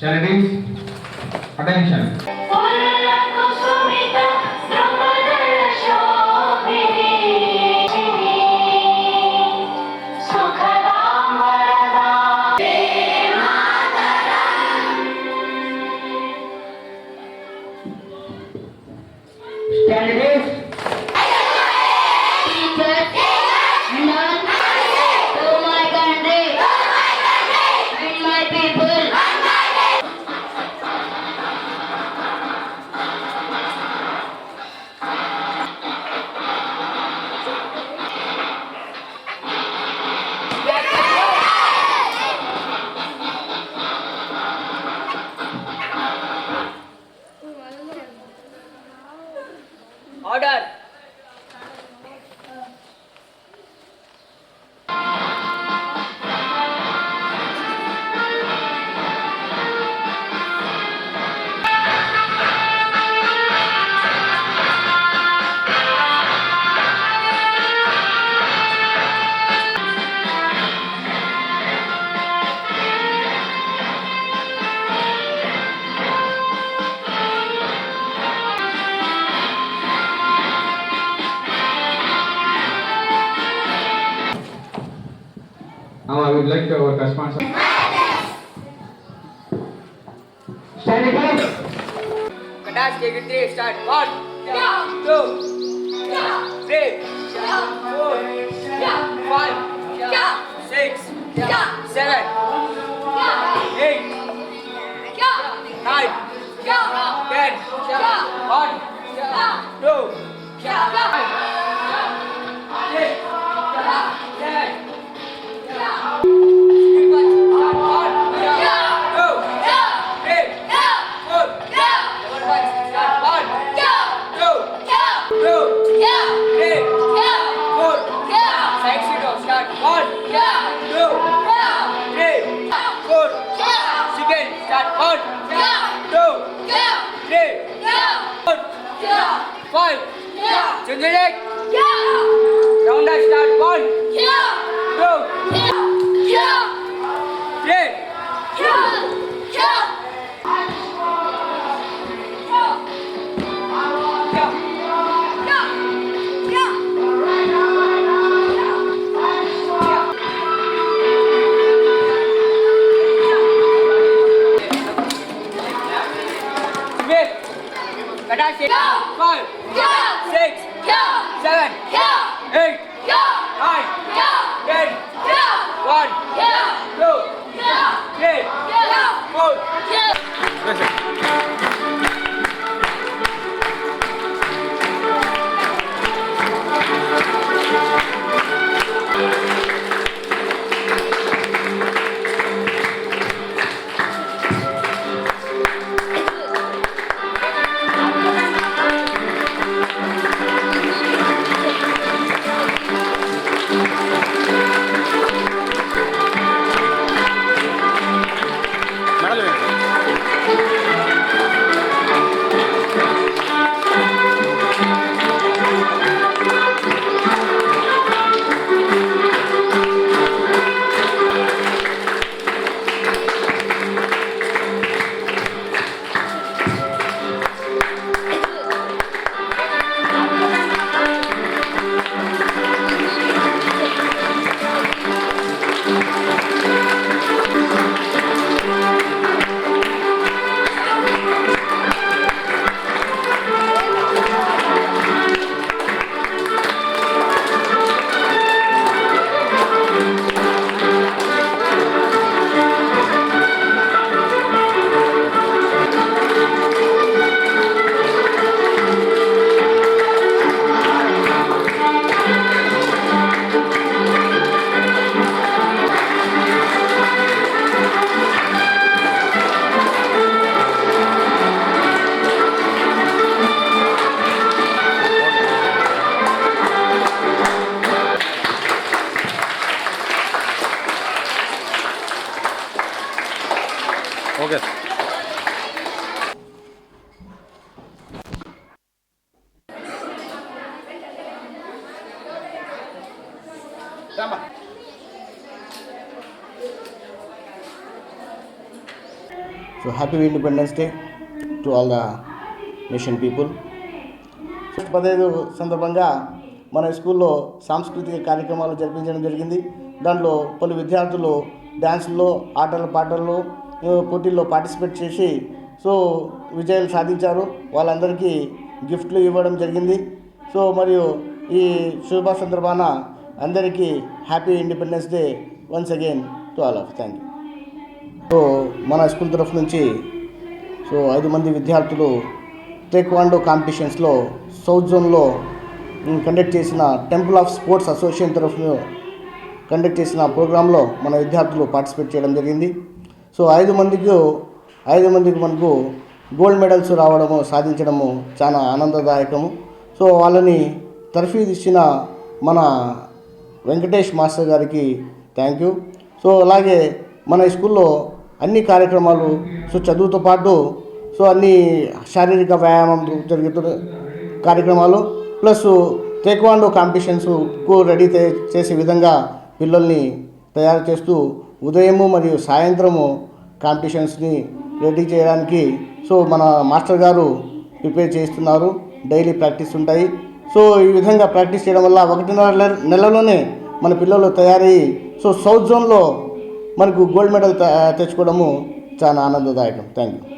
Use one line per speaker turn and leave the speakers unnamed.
Shanadies, attention. Candidates?
No.
Order.
Would like our
Kadash, take it three, start. One, two, three, four, five, six, Yeah. Round and start. One. Yeah. Two. Yeah. yeah. Three. Yeah. Yeah. Can I say? Go! Five! Six! Seven, eight, nine, ten,
so happy independence day to all the nation people పదహైదు సందర్భంగా మన స్కూల్లో సాంస్కృతిక కార్యక్రమాలు జరిపించడం జరిగింది. దాంట్లో పలు విద్యార్థులు డ్యాన్సుల్లో ఆటల పాటల్లో పోటీల్లో పార్టిసిపేట్ చేసి సో విజయాలు సాధించారు. వాళ్ళందరికీ గిఫ్ట్లు ఇవ్వడం జరిగింది. సో మరియు ఈ శుభ సందర్భాన అందరికీ happy independence day once again to all of thank you so మన స్కూల్ తరఫు నుంచి సో ఐదు మంది విద్యార్థులు టేక్వాండో కాంపిటీషన్స్లో సౌత్ జోన్లో కండక్ట్ చేసిన టెంపుల్ ఆఫ్ స్పోర్ట్స్ అసోసియేషన్ తరఫున కండక్ట్ చేసిన ప్రోగ్రాంలో మన విద్యార్థులు పార్టిసిపేట్ చేయడం జరిగింది. సో ఐదు మందికి ఐదు మందికి మనకు గోల్డ్ మెడల్స్ రావడము సాధించడము చాలా ఆనందదాయకము. సో వాళ్ళని తర్ఫీదు ఇచ్చిన మన వెంకటేష్ మాస్టర్ గారికి థ్యాంక్ యూ సో అలాగే మన స్కూల్లో అన్ని కార్యక్రమాలు సో చదువుతో పాటు సో అన్ని శారీరక వ్యాయామం జరుగుతున్న కార్యక్రమాలు ప్లస్ టేక్వాండో కాంపిటీషన్స్కు రెడీ చేసే విధంగా పిల్లల్ని తయారు చేస్తూ ఉదయము మరియు సాయంత్రము కాంపిటీషన్స్ని రెడీ చేయడానికి సో మన మాస్టర్ గారు ప్రిపేర్ చేస్తున్నారు. డైలీ ప్రాక్టీస్ ఉంటాయి. సో ఈ విధంగా ప్రాక్టీస్ చేయడం వల్ల ఒకటిన్నర నెలలోనే మన పిల్లలు తయారయ్యి సో సౌత్ జోన్లో మనకు గోల్డ్ మెడల్ తెచ్చుకోవడము చాలా ఆనందదాయకం. Thank you